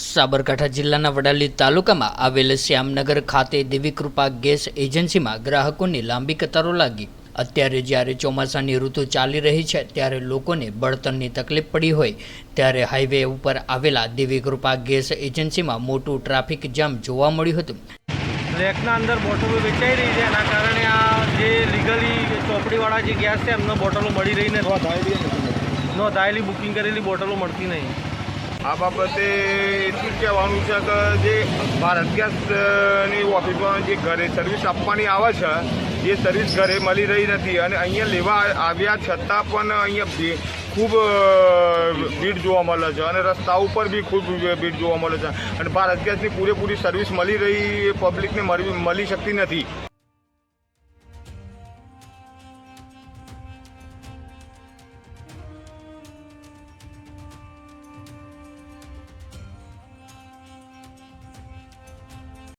સાબરકાંઠા જિલ્લાના વડાલી તાલુકામાં આવેલ શ્યામનગર ખાતે દેવી કૃપા ગેસ એજન્સીમાં ગ્રાહકોની લાંબી કતારો લાગી. અત્યારે જ્યારે ચોમાસાની ઋતુ ચાલી રહી છે ત્યારે લોકોને બળતણની તકલીફ પડી હોય ત્યારે હાઈવે ઉપર આવેલા દેવી કૃપા ગેસ એજન્સીમાં મોટું ટ્રાફિક જામ જોવા મળ્યું હતું. રેકના અંદર બોટલો વેચાઈ રહી છે એના કારણે આ જે લીગલી ચોપડીવાળા જે ગેસ છે એમને બોટલો મળી રહી નથી. નોંધાયેલી બુકિંગ કરેલી બોટલો મળતી નહીં. આ બાબતે એટલું કહેવાનું છે કે જે ભારત ગેસની ઓફિસમાં જે ઘરે સર્વિસ આપવાની આવે છે એ સર્વિસ ઘરે મળી રહી નથી અને અહીંયા લેવા આવ્યા છતાં પણ અહીંયા ખૂબ ભીડ જોવા મળે છે અને રસ્તા ઉપર બી ખૂબ ભીડ જોવા મળે છે. અને ભારત ગેસની પૂરેપૂરી સર્વિસ મળી રહી એ પબ્લિકને મળી શકતી નથી.